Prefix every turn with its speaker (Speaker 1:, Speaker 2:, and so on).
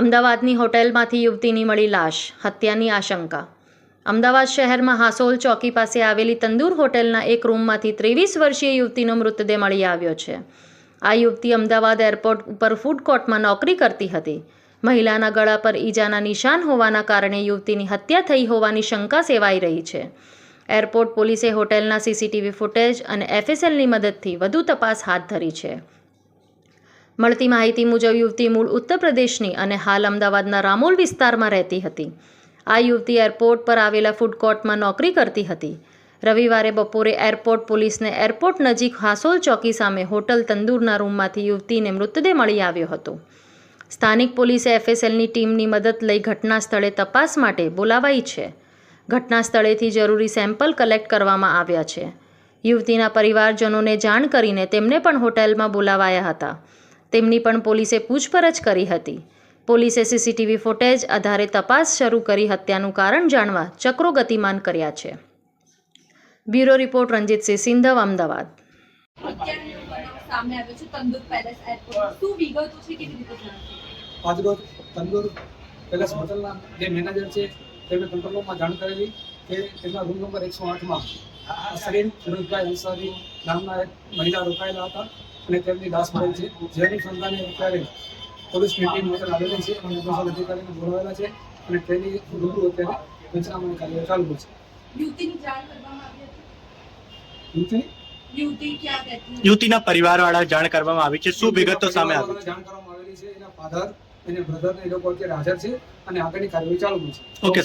Speaker 1: અમદાવાદની હોટેલમાંથી યુવતીની મળી લાશ, હત્યાની આશંકા. અમદાવાદ શહેરમાં હાસોલ ચોકી પાસે આવેલી તંદૂર હોટેલના એક રૂમમાંથી ત્રેવીસ વર્ષીય યુવતીનો મૃતદેહ મળી આવ્યો છે. આ યુવતી અમદાવાદ એરપોર્ટ ઉપર ફૂડ કોર્ટમાં નોકરી કરતી હતી. મહિલાના ગળા પર ઈજાના નિશાન હોવાના કારણે યુવતીની હત્યા થઈ હોવાની શંકા સેવાઈ રહી છે. એરપોર્ટ પોલીસે હોટેલના સીસીટીવી ફૂટેજ અને એફએસએલની મદદથી વધુ તપાસ હાથ ધરી છે. મળતી માહિતી મુજબ યુવતી મૂળ ઉત્તર પ્રદેશની અને હાલ અમદાવાદના રામોલ વિસ્તારમાં રહેતી હતી. આ યુવતી એરપોર્ટ પર આવેલા ફૂડ કોર્ટમાં નોકરી કરતી હતી. રવિવારે બપોરે એરપોર્ટ પોલીસને એરપોર્ટ નજીક હાસોલ ચોકી સામે હોટલ તંદૂરના રૂમમાંથી યુવતીને મૃતદેહ મળી આવ્યો હતો. સ્થાનિક પોલીસે એફએસએલની ટીમની મદદ લઈ ઘટના સ્થળે તપાસ માટે બોલાવાઈ છે. ઘટના સ્થળેથી જરૂરી સેમ્પલ કલેક્ટ કરવામાં આવ્યા છે. યુવતીના પરિવારજનોને જાણ કરીને તેમને પણ હોટેલમાં બોલાવાયા હતા. તેમની પણ પોલીસે પૂછપરછ કરી હતી. પોલીસે સીસીટીવી ફૂટેજ આધારે તપાસ શરૂ કરી હત્યાનું કારણ જાણવા ચક્રો ગતિમાન કર્યા છે. Bureau report Ranjitsinh Sindhav, Ahmedabad.
Speaker 2: તેમના રૂમ નંબર એકસો આઠમાં સરીન ફિરોજભાઈ અંસારી નામના એક મહિલા રોકાયેલા હતા. અને તેમની લાશ મળેલ છે. જેની સંતાને અત્યારે પોલીસ મીટિંગ માટે આવેલી છે અને પોલીસ અધિકારીને બોલાવેલા છે અને તેની રૂબરૂ અત્યારે પંચનામાની કાર્યવાહી ચાલુ છે. યુવતી?
Speaker 3: યુવતીના પરિવારવાળા જાણ કરવામાં આવી છે. શું વિગતો સામે આવી
Speaker 2: જાણ કરવામાં આવેલી છે. એના ફાધર અને બ્રધર એ લોકો અત્યારે હાજર છે અને આગળની કાર્યવાહી ચાલુ છે.
Speaker 3: ઓકે